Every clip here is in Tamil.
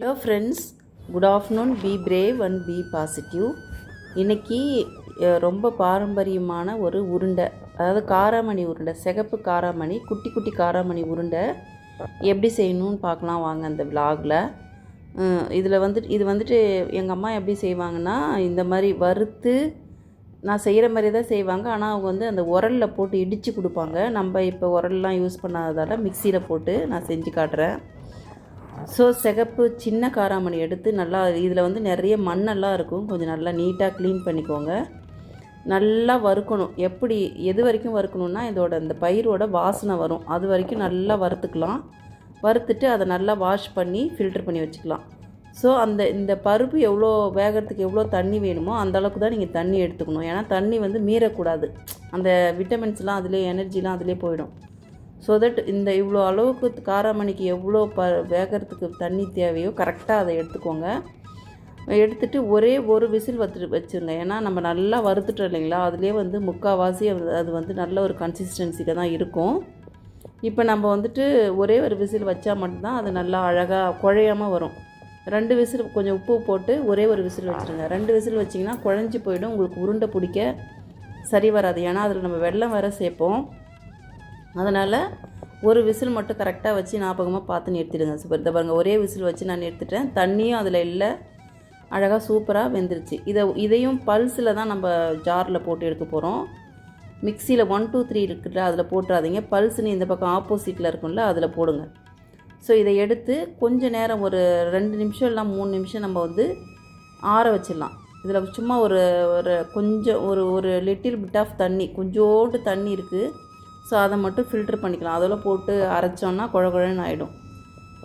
Hello friends good afternoon be brave and be positive இன்னைக்கு ரொம்ப பாரம்பரியமான ஒரு உருண்டை அதாவது காராமணி உருண்டை சிகப்பு காராமணி குட்டி குட்டி காராமணி உருண்டை எப்படி செய்யணும்னு பார்க்கலாம் வாங்க அந்த விலாகில் இதில் வந்துட்டு இது வந்துட்டு எங்கள் அம்மா எப்படி செய்வாங்கன்னா இந்த மாதிரி வறுத்து நான் செய்கிற மாதிரி தான் செய்வாங்க. ஆனால் அவங்க வந்து அந்த உரலில் போட்டு இடித்து கொடுப்பாங்க. நம்ம இப்போ உரல்லாம் யூஸ் பண்ணாததால் மிக்சியில் போட்டு நான் செஞ்சு காட்டுறேன். ஸோ சிகப்பு சின்ன காராமணி எடுத்து நல்லா இதில் வந்து நிறைய மண்ணெல்லாம் இருக்கும். கொஞ்சம் நல்லா நீட்டாக க்ளீன் பண்ணிக்கோங்க. நல்லா வறுக்கணும். எப்படி எது வரைக்கும் வறுக்கணுன்னா இதோட இந்த பயிரோட வாசனை வரும். அது வரைக்கும் நல்லா வறுத்துக்கலாம். வறுத்துட்டு அதை நல்லா வாஷ் பண்ணி ஃபில்டர் பண்ணி வச்சுக்கலாம். ஸோ அந்த இந்த பருப்பு எவ்வளோ வேகிறதுக்கு எவ்வளோ தண்ணி வேணுமோ அந்த அளவுக்கு தான் நீங்கள் தண்ணி எடுத்துக்கணும். ஏன்னா தண்ணி வந்து மீறக்கூடாது. அந்த விட்டமின்ஸ்லாம் அதிலே எனர்ஜிலாம் அதிலே போயிடும். ஸோ தட் இந்த இவ்வளோ அளவுக்கு காராமணிக்கு எவ்வளோ ப வேகிறதுக்கு தண்ணி தேவையோ கரெக்டாக அதை எடுத்துக்கோங்க. எடுத்துட்டு ஒரே ஒரு விசில் வச்சு வச்சுருங்க. ஏன்னா நம்ம நல்லா வறுத்துட்டோம் இல்லைங்களா? அதுலேயே வந்து முக்கால்வாசி அது- அது வந்து நல்ல ஒரு கன்சிஸ்டன்சிக்கு தான் இருக்கும். இப்போ நம்ம வந்துட்டு ஒரே ஒரு விசில் வச்சா மட்டும்தான் அது நல்லா அழகாக குழையாமல் வரும். ரெண்டு விசில் கொஞ்சம் உப்பு போட்டு ஒரே ஒரு விசில் வச்சுருங்க. ரெண்டு விசில் வச்சிங்கன்னா குழஞ்சி போயிடும். உங்களுக்கு உருண்டை பிடிக்க சரி வராது. ஏன்னா அதில் நம்ம வெள்ளம் வேறு சேர்ப்போம். அதனால் ஒரு விசில் மட்டும் கரெக்டாக வச்சு ஞாபகமாக பார்த்து நிறுத்திடுங்க. சூப்பர் இதை பாருங்கள் ஒரே விசில் வச்சு நான் நிறுத்திட்டேன். தண்ணியும் அதில் இல்லை. அழகாக சூப்பராக வெந்துருச்சு. இதை இதையும் பல்ஸில் தான் நம்ம ஜாரில் போட்டு எடுக்க போகிறோம் மிக்சியில் ஒன் டூ த்ரீ இருக்குல்ல அதில் போட்டுறாதீங்க. பல்ஸ்னு இந்த பக்கம் ஆப்போசிட்டில் இருக்கும்ல அதில் போடுங்க. ஸோ இதை எடுத்து கொஞ்சம் நேரம் ஒரு ரெண்டு நிமிஷம் இல்லை மூணு நிமிஷம் நம்ம வந்து ஆற வச்சிடலாம். இதில் சும்மா ஒரு ஒரு கொஞ்சம் ஒரு ஒரு லிட்டில் பிட் ஆஃப் தண்ணி கொஞ்சோண்டு தண்ணி இருக்குது ஸோ அதை மட்டும் ஃபில்டர் பண்ணிக்கலாம். அதில் போட்டு அரைச்சோன்னா குழ குழன்னு ஆகிடும்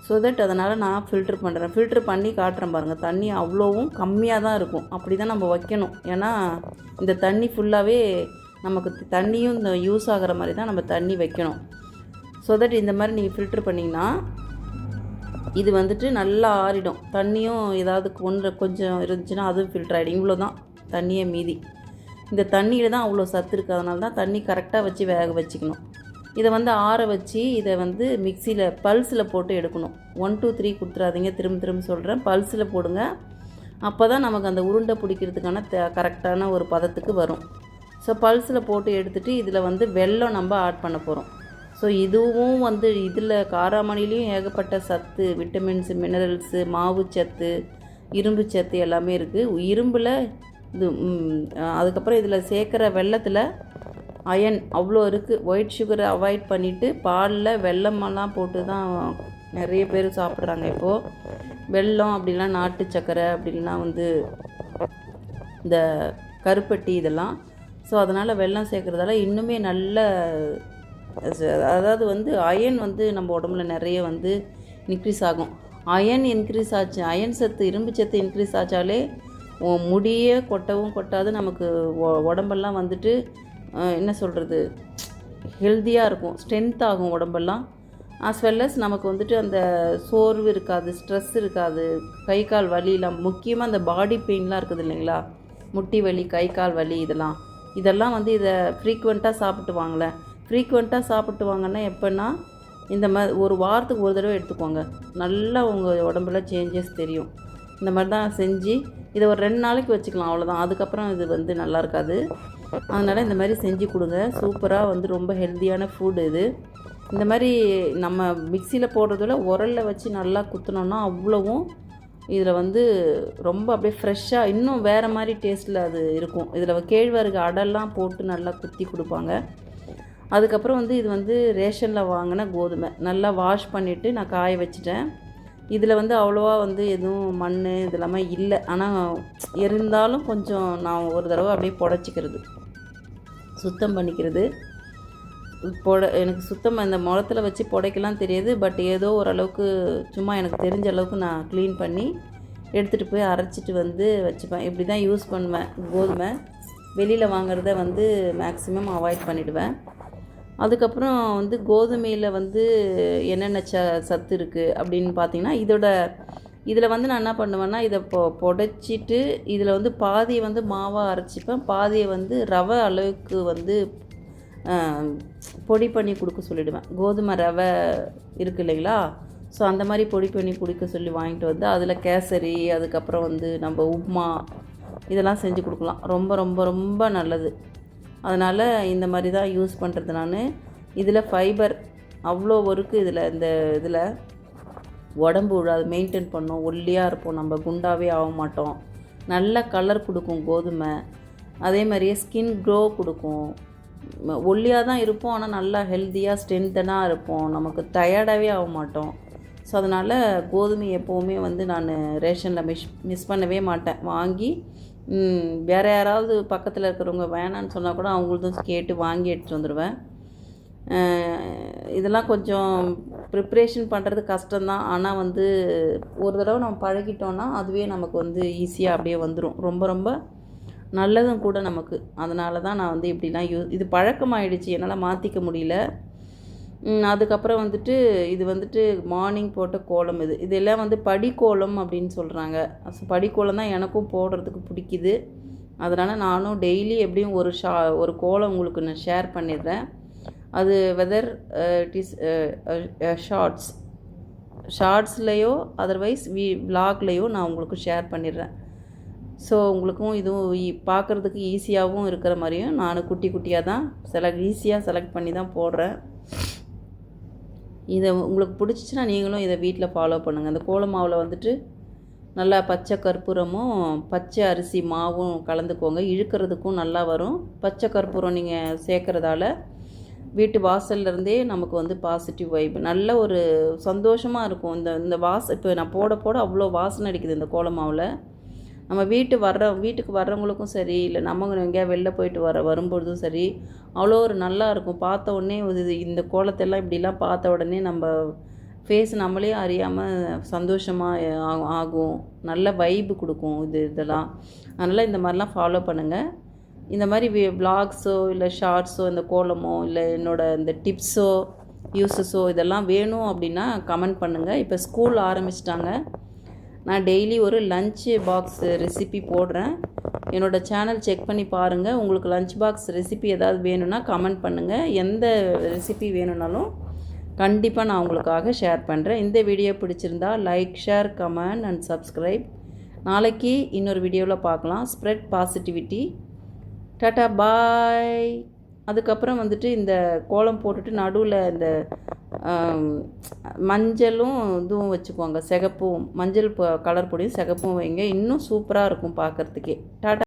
ஸோ தட் அதனால் நான் ஃபில்டர் பண்ணுறேன் ஃபில்டர் பண்ணி காட்டுறேன் பாருங்கள் தண்ணி அவ்வளோவும் கம்மியாக தான் இருக்கும். அப்படி தான் நம்ம வைக்கணும். ஏன்னா இந்த தண்ணி ஃபுல்லாகவே நமக்கு தண்ணியும் இந்த யூஸ் ஆகிற மாதிரி தான் நம்ம தண்ணி வைக்கணும். ஸோ தட் இந்த மாதிரி நீங்கள் ஃபில்டர் பண்ணிங்கன்னா இது வந்துட்டு நல்லா ஆறிடும். தண்ணியும் ஏதாவது ஒன்று கொஞ்சம் இருந்துச்சுன்னா அதுவும் ஃபில்டர் ஆகிடும் இவ்வளோ தான் தண்ணியை மீதி. இந்த தண்ணியில் தான் அவ்வளோ சத்து இருக்குது அதனால தான் தண்ணி கரெக்டாக வச்சு வேக வச்சுக்கணும். இதை வந்து ஆற வச்சு இதை வந்து மிக்சியில் பல்ஸில் போட்டு எடுக்கணும். ஒன் டூ த்ரீ கொடுத்துறாதீங்க. திரும்ப திரும்ப சொல்கிறேன் பல்ஸில் போடுங்க. அப்போ தான் நமக்கு அந்த உருண்டை பிடிக்கிறதுக்கான த கரெக்டான ஒரு பதத்துக்கு வரும். ஸோ பல்ஸில் போட்டு எடுத்துகிட்டு இதில் வந்து வெல்லம் நம்ம ஆட் பண்ண போகிறோம் ஸோ இதுவும் வந்து இதில் காராமணிலையும் ஏகப்பட்ட சத்து விட்டமின்ஸு மினரல்ஸு மாவு சத்து இரும்பு சத்து எல்லாமே இருக்குது இரும்பில் இது அதுக்கப்புறம் இதில் சேர்க்குற வெள்ளத்தில் அயன் அவ்வளோ இருக்குது. ஒயிட் சுகரை அவாய்ட் பண்ணிவிட்டு பாலில் வெல்லமெல்லாம் போட்டு தான் நிறைய பேர் சாப்பிட்றாங்க இப்போது. வெல்லம் அப்படிலாம் நாட்டு சக்கரை அப்படின்லாம் வந்து இந்த கருப்பட்டி இதெல்லாம். ஸோ அதனால் வெல்லம் சேர்க்குறதால இன்னுமே நல்ல அதாவது வந்து அயன் வந்து நம்ம உடம்புல நிறைய வந்து இன்க்ரீஸ் ஆகும். அயன் இன்க்ரீஸ் ஆச்சு. அயன் சத்து இரும்பு சத்து இன்க்ரீஸ் ஆச்சாலே முடியே கொட்டவும் கொட்டாது நமக்கு உடம்பெல்லாம் வந்துட்டு என்ன சொல்கிறது ஹெல்த்தியாக இருக்கும். ஸ்ட்ரென்த் ஆகும் உடம்பெல்லாம். ஆஸ் வெல் அஸ் நமக்கு வந்துட்டு அந்த சோர்வு இருக்காது ஸ்ட்ரெஸ் இருக்காது. கை கால் வலிலாம் முக்கியமாக அந்த பாடி பெயின்லாம் இருக்குது இல்லைங்களா? முட்டி வலி கை கால் வலி இதெல்லாம். இதெல்லாம் வந்து இதை ஃப்ரீக்குவெண்ட்டாக சாப்பிட்டு வாங்களேன். ஃப்ரீக்குவெண்ட்டாக சாப்பிட்டு வாங்கன்னா எப்போன்னா இந்த மாதிரி ஒரு வாரத்துக்கு ஒரு தடவை எடுத்துக்கோங்க. நல்லா உங்கள் உடம்புல சேஞ்சஸ் தெரியும். இந்த மாதிரி தான் செஞ்சு இதை ஒரு ரெண்டு நாளைக்கு வச்சுக்கலாம் அவ்வளோதான் அதுக்கப்புறம் இது வந்து நல்லா இருக்காது. அதனால் இந்த மாதிரி செஞ்சு கொடுங்க. சூப்பராக வந்து ரொம்ப ஹெல்த்தியான ஃபுட் இது. இந்த மாதிரி நம்ம மிக்சியில் போடுறதில் உரலில் வச்சு நல்லா குத்துனோன்னா அவ்வளவும் இதில் வந்து ரொம்ப அப்படியே ஃப்ரெஷ்ஷாக இன்னும் வேறு மாதிரி டேஸ்ட்டில் அது இருக்கும். இதில் கேழ்வரகு அடெல்லாம் போட்டு நல்லா குத்தி கொடுப்பாங்க. அதுக்கப்புறம் வந்து இது வந்து ரேஷனில் வாங்கின கோதுமை. நல்லா வாஷ் பண்ணிவிட்டு நான் காய வச்சிட்டேன். இதில் வந்து அவ்வளோவா வந்து எதுவும் மண் இது இல்லாமல் இல்லை. ஆனால் இருந்தாலும் கொஞ்சம் நான் ஒரு தடவை அப்படியே புடச்சிக்கிறது. சுத்தம் பண்ணிக்கிறது. புட எனக்கு சுத்தம் இந்த முளத்தில் வச்சு புடைக்கலாம் தெரியாது. பட் ஏதோ ஓரளவுக்கு சும்மா எனக்கு தெரிஞ்ச அளவுக்கு நான் க்ளீன் பண்ணி எடுத்துகிட்டு போய் அரைச்சிட்டு வந்து வச்சுப்பேன். இப்படி தான் யூஸ் பண்ணுவேன் கோதுமை. வெளியில் வாங்குறத வந்து மேக்ஸிமம் அவாய்ட் பண்ணிவிடுவேன் அதுக்கப்புறம் வந்து கோதுமையில் வந்து என்னென்ன ச சத்து இருக்குது அப்படின்னு பார்த்தீங்கன்னா இதோட இதில் வந்து நான் என்ன பண்ணுவேன்னா இதை பொ புடைச்சிட்டு இதில் வந்து பாதியை வந்து மாவாக அரைச்சிப்பேன். பாதியை வந்து ரவை அளவுக்கு வந்து பொடி பண்ணி கொடுக்க சொல்லிடுவேன். கோதுமை ரவை இருக்கு இல்லைங்களா? ஸோ அந்த மாதிரி பொடி பண்ணி குடிக்க சொல்லி வாங்கிட்டு வந்து அதில் கேசரி அதுக்கப்புறம் வந்து நம்ம உப்மா இதெல்லாம் செஞ்சு கொடுக்கலாம். ரொம்ப ரொம்ப ரொம்ப நல்லது. அதனால் இந்த மாதிரி தான் யூஸ் பண்ணுறது நான். இதில் ஃபைபர் அவ்வளோ ஒருக்கு இதில் இந்த இதில். உடம்பு விழாது மெயின்டைன் பண்ணும் ஒல்லியாக இருப்போம். நம்ம குண்டாகவே ஆக மாட்டோம். நல்ல கலர் கொடுக்கும் கோதுமை. அதே மாதிரியே ஸ்கின் க்ரோ கொடுக்கும். ஒல்லியாக தான் இருப்போம் ஆனால் நல்லா ஹெல்த்தியாக ஸ்ட்ரென்த்தனாக இருப்போம். நமக்கு டயர்டாகவே ஆக மாட்டோம். ஸோ அதனால் கோதுமை எப்போவுமே வந்து நான் ரேஷனில் மிஸ் மிஸ் பண்ணவே மாட்டேன். வாங்கி வேறு யாராவது பக்கத்தில் இருக்கிறவங்க வேணான்னு சொன்னால் கூட அவங்களுதும் கேட்டு வாங்கி எடுத்துகிட்டு வந்துடுவேன் இதெல்லாம் கொஞ்சம் ப்ரிப்ரேஷன் பண்ணுறது கஷ்டம்தான். ஆனால் வந்து ஒரு தடவை நம்ம பழகிட்டோன்னா அதுவே நமக்கு வந்து ஈஸியாக அப்படியே வந்துடும் ரொம்ப ரொம்ப நல்லதும் கூட நமக்கு. அதனால தான் நான் வந்து இப்படிலாம் யூ இது பழக்கமாயிடுச்சு. என்னால் மாற்றிக்க முடியல. அதுக்கப்புறம் வந்துட்டு இது வந்துட்டு மார்னிங் போட்ட கோலம் இது. இதெல்லாம் வந்து படிக்கோலம் அப்படின்னு சொல்கிறாங்க படிக்கோலம் தான் எனக்கும் போடுறதுக்கு பிடிக்குது. அதனால் நானும் டெய்லி எப்படியும் ஒரு ஷா ஒரு கோலம் உங்களுக்கு நான் ஷேர் பண்ணிடுறேன். அது வெதர் இட் இஸ் ஷார்ட்ஸ் ஷார்ட்ஸ்லேயோ அதர்வைஸ் வி விலாக்லேயோ நான் உங்களுக்கு ஷேர் பண்ணிடுறேன். ஸோ உங்களுக்கும் இதுவும் ஈ- பார்க்குறதுக்கு ஈஸியாகவும் இருக்கிற மாதிரியும் நான் குட்டி குட்டியாக தான் செலக்ட் ஈஸியாக செலக்ட் பண்ணி தான் போடுறேன். இதை உங்களுக்கு பிடிச்சிச்சின்னா நீங்களும் இதை வீட்டில் ஃபாலோ பண்ணுங்கள் அந்த கோல மாவில் வந்துட்டு நல்லா பச்சை கற்பூரமும் பச்சை அரிசி மாவும் கலந்துக்கோங்க. இழுக்கிறதுக்கும் நல்லா வரும். பச்சை கற்பூரம் நீங்கள் சேர்க்குறதால வீட்டு வாசல்லேருந்தே நமக்கு வந்து பாசிட்டிவ் வைப் நல்ல ஒரு சந்தோஷமாக இருக்கும். இந்த இந்த வாச இப்போ நான் போட போட அவ்வளோ வாசனை அடிக்குது இந்த கோலமாவில் நம்ம வீட்டு வர்ற வீட்டுக்கு வர்றவங்களுக்கும் சரி இல்லை நம்ம எங்கேயா வெளில போயிட்டு வர வரும்பொழுதும் சரி அவ்வளோ ஒரு நல்லா இருக்கும். பார்த்த உடனே இது இந்த கோலத்தெல்லாம் இப்படிலாம் பார்த்த உடனே நம்ம ஃபேஸ் நம்மளே அறியாமல் சந்தோஷமாக ஆ- ஆகும் நல்ல வைப்பு கொடுக்கும் இது இதெல்லாம். அதனால் இந்த மாதிரிலாம் ஃபாலோ பண்ணுங்கள் இந்த மாதிரி விளாக்ஸோ இல்லை ஷார்ட்ஸோ இந்த கோலமோ இல்லை என்னோடய இந்த டிப்ஸோ யூஸஸோ இதெல்லாம் வேணும் அப்படின்னா கமெண்ட் பண்ணுங்கள் இப்போ ஸ்கூல் ஆரம்பிச்சிட்டாங்க. நான் டெய்லி ஒரு லஞ்சு பாக்ஸ் ரெசிபி போடுறேன். என்னோடய சேனல் செக் பண்ணி பாருங்கள் உங்களுக்கு லஞ்ச் பாக்ஸ் ரெசிபி ஏதாவது வேணும்னா கமெண்ட் பண்ணுங்கள் எந்த ரெசிபி வேணும்னாலும் கண்டிப்பாக நான் உங்களுக்காக ஷேர் பண்ணுறேன் இந்த வீடியோ பிடிச்சிருந்தா like share comment and subscribe நாளைக்கு இன்னொரு வீடியோவில் பார்க்கலாம். ஸ்ப்ரெட் பாசிட்டிவிட்டி டாட்டா பாய் அதுக்கப்புறம் வந்துட்டு இந்த கோலம் போட்டுட்டு நடுவில் இந்த மஞ்சளும் இதுவும் வச்சுக்கோங்க. சிகப்பும் மஞ்சள் கலர் பொடியும் சிகப்பும் வைங்க. இன்னும் சூப்பராக இருக்கும் பார்க்குறதுக்கே டாட்டா